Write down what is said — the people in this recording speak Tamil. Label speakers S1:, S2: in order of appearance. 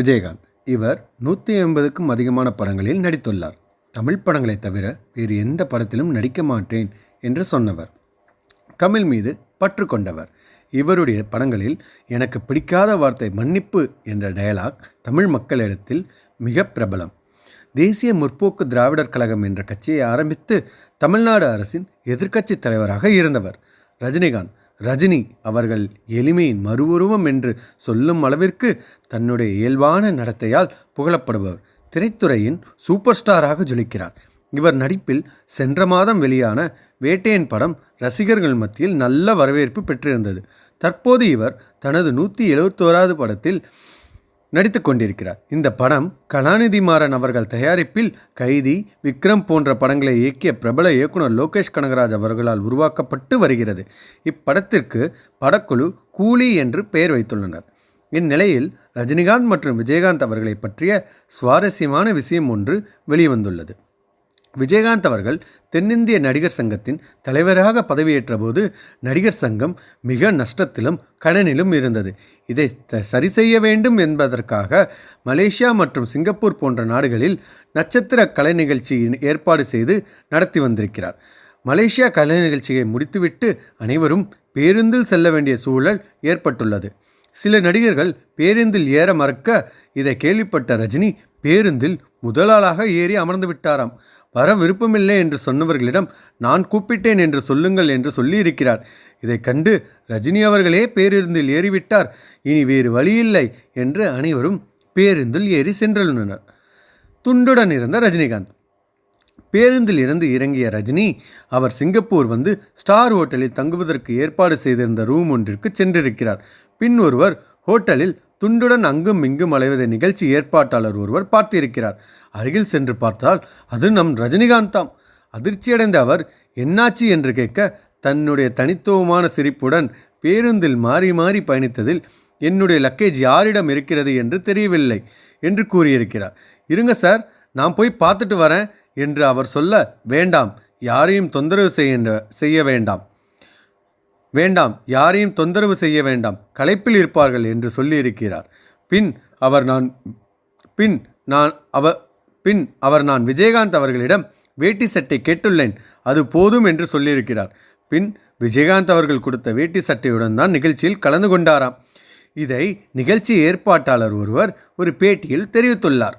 S1: விஜயகாந்த். இவர் நூற்றி ஐம்பதுக்கும் அதிகமான படங்களில் நடித்துள்ளார். தமிழ் படங்களை தவிர வேறு எந்த படத்திலும் நடிக்க மாட்டேன் என்று சொன்னவர். தமிழ் மீது பற்று கொண்டவர். இவருடைய படங்களில் எனக்கு பிடிக்காத வார்த்தை மன்னிப்பு என்ற டயலாக் தமிழ் மக்களிடத்தில் மிக பிரபலம். தேசிய முற்போக்கு திராவிடர் கழகம் என்ற கட்சியை ஆரம்பித்து தமிழ்நாடு அரசின் எதிர்க்கட்சி தலைவராக இருந்தவர். ரஜினிகாந்த் ரஜினி அவர்கள் எளிமையின் மறுவுருவம் என்று சொல்லும் அளவிற்கு தன்னுடைய இயல்பான நடத்தையால் புகழப்படுபவர். திரைத்துறையின் சூப்பர் ஸ்டாராக ஜொலிக்கிறார். இவர் நடிப்பில் சென்ற மாதம் வெளியான வேட்டையன் படம் ரசிகர்கள் மத்தியில் நல்ல வரவேற்பு பெற்றிருந்தது. தற்போது இவர் தனது நூற்றி எழுபத்தோராவது படத்தில் நடித்து கொண்டிருக்கிறார். இந்த படம் கலாநிதி மாறன் அவர்கள் தயாரிப்பில் கைதி விக்ரம் போன்ற படங்களை இயக்கிய பிரபல இயக்குனர் லோகேஷ் கனகராஜ் அவர்களால் உருவாக்கப்பட்டு வருகிறது. இப்படத்திற்கு படக்குழு கூலி என்று பெயர் வைத்துள்ளனர். இந்நிலையில் ரஜினிகாந்த் மற்றும் விஜயகாந்த் அவர்களை பற்றிய சுவாரஸ்யமான விஷயம் ஒன்று வெளிவந்துள்ளது. விஜயகாந்த் அவர்கள் தென்னிந்திய நடிகர் சங்கத்தின் தலைவராக பதவியேற்றபோது நடிகர் சங்கம் மிக நஷ்டத்திலும் கடனிலும் இருந்தது. இதை த- சரி செய்ய வேண்டும் என்பதற்காக மலேசியா மற்றும் சிங்கப்பூர் போன்ற நாடுகளில் நட்சத்திர கலை நிகழ்ச்சி ஏற்பாடு செய்து நடத்தி வந்திருக்கிறார். மலேசியா கலை நிகழ்ச்சியை முடித்துவிட்டு அனைவரும் பேருந்தில் செல்ல வேண்டிய சூழல் ஏற்பட்டுள்ளது. சில நடிகர்கள் பேருந்தில் ஏற மறுக்க இதை கேள்விப்பட்ட ரஜினி பேருந்தில் முதலாளாக ஏறி அமர்ந்து விட்டாராம். வர விருப்பமில்லை என்று சொன்னவர்களிடம் நான் கூப்பிட்டேன் என்று சொல்லுங்கள் என்று சொல்லியிருக்கிறார். இதை கண்டு ரஜினி அவர்களே பேருந்தில் ஏறிவிட்டார். இனி வேறு வழியில்லை என்று அனைவரும் பேருந்தில் ஏறி சென்றுள்ளனர் துண்டுடன் இருந்த ரஜினிகாந்த். பேருந்தில் இருந்து இறங்கிய ரஜினி அவர் சிங்கப்பூர் வந்து ஸ்டார் ஹோட்டலில் தங்குவதற்கு ஏற்பாடு செய்திருந்த ரூம் ஒன்றிற்கு சென்றிருக்கிறார். பின் ஒருவர் ஹோட்டலில் துண்டுடன் அங்கும் இங்கும் அலைவதை நிகழ்ச்சி ஏற்பாட்டாளர் ஒருவர் பார்த்திருக்கிறார். அருகில் சென்று பார்த்தால் அது நம் ரஜினிகாந்தாம். அதிர்ச்சியடைந்த அவர் என்னாச்சு? என்று கேட்க தன்னுடைய தனித்துவமான சிரிப்புடன் பேருந்தில் மாறி மாறி பயணித்ததில் என்னுடைய லக்கேஜ் யாரிடம் இருக்கிறது என்று தெரியவில்லை என்று கூறியிருக்கிறார். இருங்க சார் நான் போய் பார்த்துட்டு வரேன் என்று அவர் சொல்ல வேண்டாம் யாரையும் தொந்தரவு செய்ய செய்ய வேண்டாம். வேண்டாம் யாரையும் தொந்தரவு செய்ய வேண்டாம் களைப்பில் இருப்பார்கள் என்று சொல்லியிருக்கிறார். பின் அவர் நான் பின் நான் அவ பின் அவர் நான் விஜயகாந்த் அவர்களிடம் வேட்டி சட்டை கேட்டுள்ளேன் அது போதும் என்று சொல்லியிருக்கிறார். பின் விஜயகாந்த் அவர்கள் கொடுத்த வேட்டி சட்டையுடன் தான் நிகழ்ச்சியில் கலந்து கொண்டாராம். இதை நிகழ்ச்சி ஏற்பாட்டாளர் ஒருவர் ஒரு பேட்டியில் தெரிவித்துள்ளார்.